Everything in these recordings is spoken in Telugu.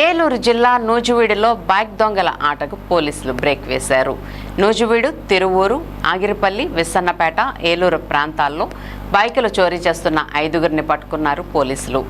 ఏలూరు జిల్లా నూజివీడులో బైక్ దొంగల ఆటకు పోలీసులు బ్రేక్ వేశారు. నూజువీడు తిరువూరు ఆగిరిపల్లి విస్సన్నపేట ఏలూరు ప్రాంతాల్లో బైకులు చోరీ చేస్తున్న ఐదుగురిని పట్టుకున్నారు పోలీసులు.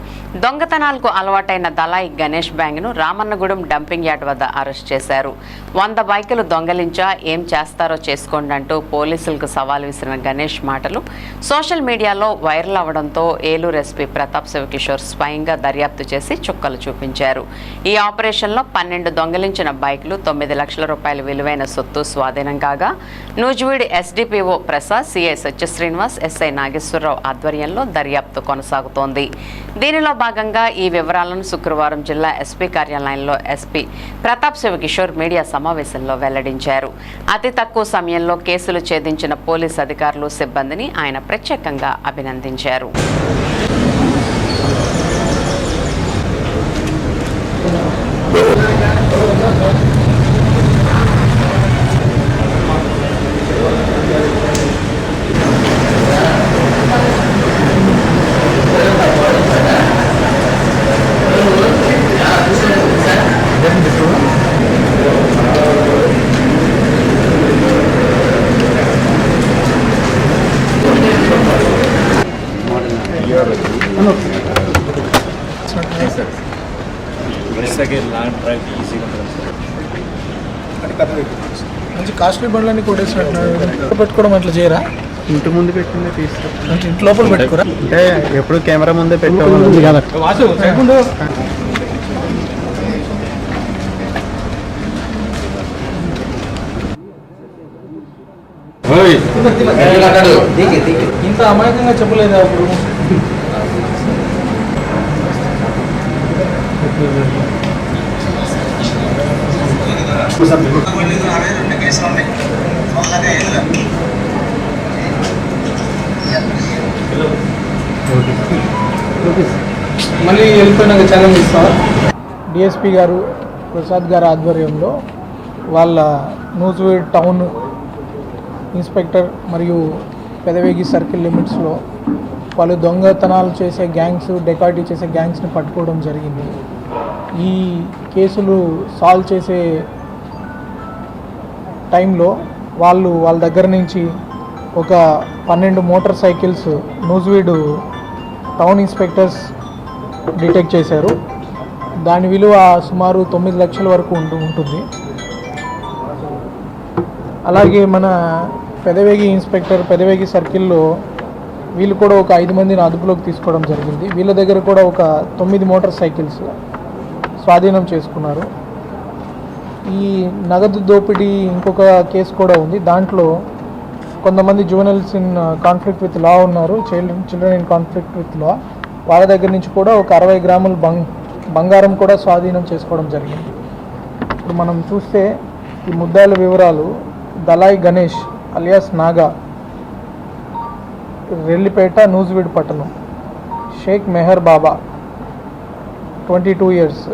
దొంగతనాలకు అలవాటైన దలాయి గణేష్ బ్యాంగ్ను రామన్నగూడెం డంపింగ్ యార్డ్ వద్ద అరెస్ట్ చేశారు. వంద బైకులు దొంగలించా ఏం చేస్తారో చేసుకోండి అంటూ పోలీసులకు సవాల్ విసిరిన గణేష్ మాటలు సోషల్ మీడియాలో వైరల్ అవడంతో ఏలూరు ఎస్పీ ప్రతాప్ శివకిషోర్ స్వయంగా దర్యాప్తు చేసి చుక్కలు చూపించారు. ఈ ఆపరేషన్లో పన్నెండు దొంగలించిన బైకులు తొమ్మిది లక్షల రూపాయల విలువైన సొత్తు స్వాధీనం కాగా నూజివీడి SDPO Prasad CI Satyasrinivas SI Nageswararao ఆధ్వర్యంలో దర్యాప్తు కొనసాగుతోంది దీనిలో భాగంగా ఈ వివరాలను శుక్రవారం జిల్లా ఎస్పీ కార్యాలయంలో ఎస్పీ ప్రతాప్ శివకిషోర్ మీడియా సమావేశంలో వెల్లడించారు అతి తక్కువ సమయంలో కేసులు ఛేదించిన పోలీస్ అధికారులు సిబ్బందిని ఆయన ప్రత్యేకంగా అభినందించారు Yeah. మంచి కాస్ట్లీ బండ్లన్నీ కొట్టేసినట్టున్నారు. పెట్టుకోవడం అట్లా చేయరా? ఇంటి ముందు పెట్టిందే అంటే ఇంటి లోపల పెట్టుకోరా? అంటే ఎప్పుడు కెమెరా ముందే పెట్టాము ఇంత అమాయకంగా చెప్పలేదా అప్పుడు? మళ్ళీ వెళ్ళిపోయినాక ఛాలెంజ్ ఇస్తావా డిఎస్పి గారు ప్రసాద్ గారి ఆధ్వర్యంలో వాళ్ళ నూజివీడ్ టౌన్ ఇన్స్పెక్టర్ మరియు పెదవేగి సర్కిల్ లిమిట్స్లో వాళ్ళు దొంగతనాలు చేసే గ్యాంగ్స్ డెకాయిటీ చేసే గ్యాంగ్స్ని పట్టుకోవడం జరిగింది. ఈ కేసులు సాల్వ్ చేసే టైంలో వాళ్ళు వాళ్ళ దగ్గర నుంచి ఒక పన్నెండు motorcycles Nuzvid town inspectors detect చేశారు. దాని విలువ సుమారు తొమ్మిది లక్షల వరకు ఉంటూ ఉంటుంది. అలాగే మన పెదవేగి ఇన్స్పెక్టర్ పెదవేగి సర్కిల్లో వీళ్ళు కూడా ఒక ఐదు మందిని అదుపులోకి తీసుకోవడం జరిగింది. వీళ్ళ దగ్గర కూడా ఒక తొమ్మిది మోటార్ సైకిల్స్ స్వాధీనం చేసుకున్నారు. ఈ నగదు దోపిడీ ఇంకొక కేసు కూడా ఉంది. దాంట్లో కొంతమంది juveniles in conflict with law ఉన్నారు. Child children in conflict with law వాళ్ళ దగ్గర నుంచి కూడా ఒక అరవై గ్రాముల బంగ్ బంగారం కూడా స్వాధీనం చేసుకోవడం జరిగింది. ఇప్పుడు మనం చూస్తే ఈ ముద్దాయిల వివరాలు. దలాయ్ గణేష్ అలియాస్ నాగా రెల్లిపేట నూజివీడ్ పట్టణం. Shaik Meher Baba twenty two years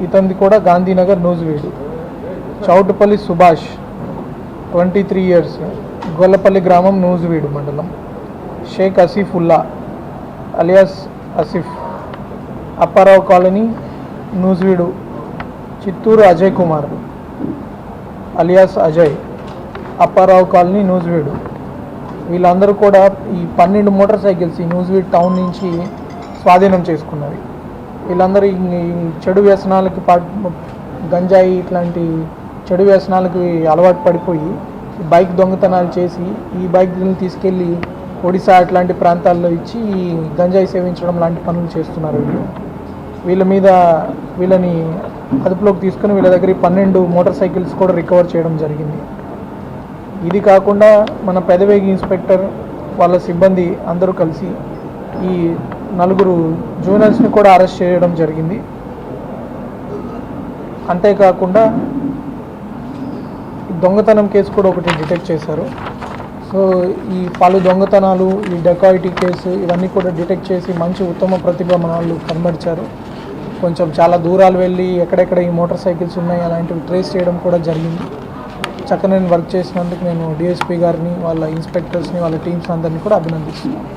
ఇతనిది కూడా Gandhinagar Nuzvid. Choutupalli Subhash twenty three years Gollapalli గ్రామం నూజివీడు మండలం. Shaik Asifulla alias Asif. Apparao colony Nuzvid. Chittoor Ajay Kumar. Alias Ajay. Apparao colony Nuzvid. వీళ్ళందరూ కూడా ఈ పన్నెండు మోటార్ సైకిల్స్ ఈ న్యూజివీడ్ టౌన్ నుంచి స్వాధీనం చేసుకున్నవి. వీళ్ళందరూ చెడు వ్యసనాలకి గంజాయి ఇట్లాంటి చెడు వ్యసనాలకి అలవాటు పడిపోయి బైక్ దొంగతనాలు చేసి ఈ బైక్ని తీసుకెళ్ళి ఒడిశా అట్లాంటి ప్రాంతాల్లో ఇచ్చి ఈ గంజాయి సేవించడం లాంటి పనులు చేస్తున్నారు వీళ్ళు. వీళ్ళ మీద వీళ్ళని అదుపులోకి తీసుకుని వీళ్ళ దగ్గర పన్నెండు మోటార్ సైకిల్స్ కూడా రికవర్ చేయడం జరిగింది. ఇది కాకుండా మన పెదవేగి ఇన్స్పెక్టర్ వాళ్ళ సిబ్బంది అందరూ కలిసి ఈ నలుగురు జూనియర్స్ని కూడా అరెస్ట్ చేయడం జరిగింది. అంతేకాకుండా దొంగతనం కేసు కూడా ఒకటి డిటెక్ట్ చేశారు. సో ఈ పలు దొంగతనాలు ఈ డెకాయిటీ కేసు ఇవన్నీ కూడా డిటెక్ట్ చేసి మంచి ఉత్తమ ప్రతిభ వాళ్ళు కనబరిచారు. కొంచెం చాలా దూరాలు వెళ్ళి ఎక్కడెక్కడ ఈ మోటార్ సైకిల్స్ ఉన్నాయి అలాంటివి ట్రేస్ చేయడం కూడా జరిగింది. చక్కగా నేను వర్క్ చేసినందుకు నేను డిఎస్పీ గారిని వాళ్ళ ఇన్స్పెక్టర్స్ని వాళ్ళ టీమ్స్ అందరినీ కూడా అభినందిస్తున్నాను.